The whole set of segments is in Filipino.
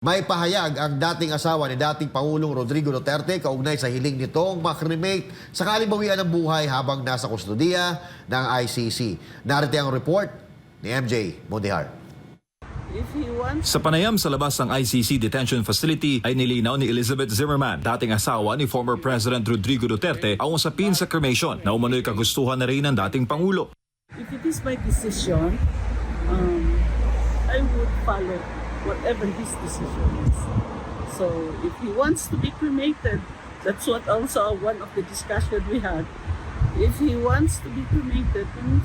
May pahayag ang dating asawa ni dating Pangulong Rodrigo Duterte kaugnay sa hiling nitong makrimate sakaling bawian ng buhay habang nasa kustodiya ng ICC. Narito ang report ni MJ Mondihar. Sa panayam sa labas ng ICC detention facility ay nilinaw ni Elizabeth Zimmerman, dating asawa ni former President Rodrigo Duterte, ang usapin sa cremation na umano'y kagustuhan na rin ng dating Pangulo. if it is my decision, um, I would follow whatever his decision is. So if he wants to be cremated, that's what also one of the discussion we had. If he wants to be cremated, then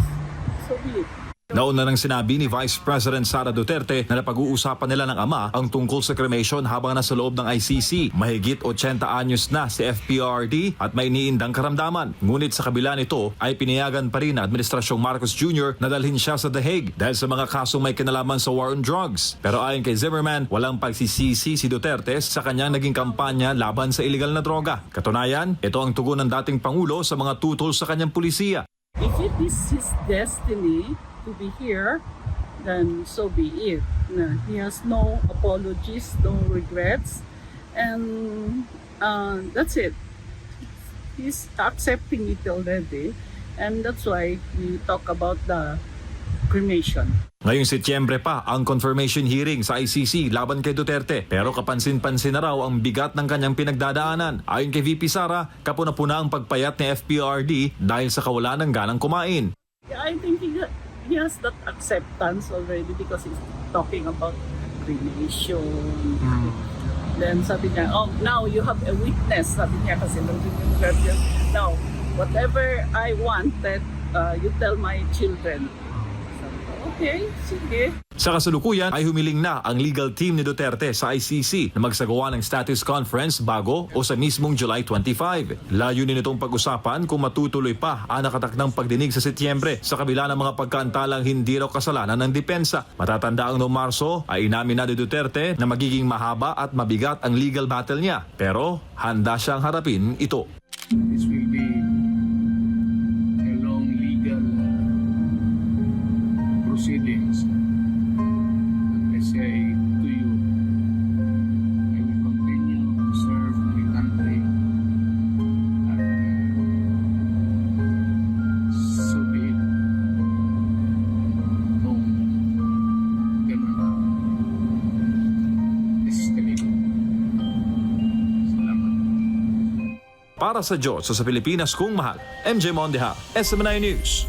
so be it. Nauna nang sinabi ni Vice President Sara Duterte na napag-uusapan nila ng ama ang tungkol sa cremation habang nasa loob ng ICC. Mahigit 80 anyos na si FPRD at may iniindang karamdaman. Ngunit sa kabila nito ay pinayagan pa rin na Administrasyong Marcos Jr. na dalhin siya sa The Hague dahil sa mga kasong may kinalaman sa war on drugs. Pero ayon kay Zimmerman, walang pagsisisi si Duterte sa kanyang naging kampanya laban sa illegal na droga. Katunayan, ito ang tugon ng dating Pangulo sa mga tutol sa kanyang pulisiya. If it is his destiny to be here, then so be it. Na he has no apologies, no regrets, and uh, that's it. He's accepting it already, and that's why we talk about the cremation. Ngayong Setyembre pa ang confirmation hearing sa ICC laban kay Duterte pero kapansin-pansin na raw ang bigat ng kanyang pinagdadaanan. Ayon kay VP Sara, kapuna-puna ang pagpayat ni FPRD dahil sa kawalan ng ganang kumain. Yeah, I think he, he has that acceptance already because he's talking about cremation. Then sabi niya, oh, now you have a witness. Sabi niya kasi now, whatever I wanted, uh, you tell my children. Okay, sige. Sa kasalukuyan ay humiling na ang legal team ni Duterte sa ICC na magsagawa ng status conference bago o sa mismong July 25. Layunin nitong pag-usapan kung matutuloy pa ang nakatakdang pagdinig sa Setyembre sa kabila ng mga pagkaantalang hindi raw kasalanan ng depensa. Matatanda ang noong Marso ay inamin na ni Duterte na magiging mahaba at mabigat ang legal battle niya. Pero handa siyang harapin ito. this Para sa Diyos sa Pilipinas kung mahal, MJ Mondeha, SMNI News.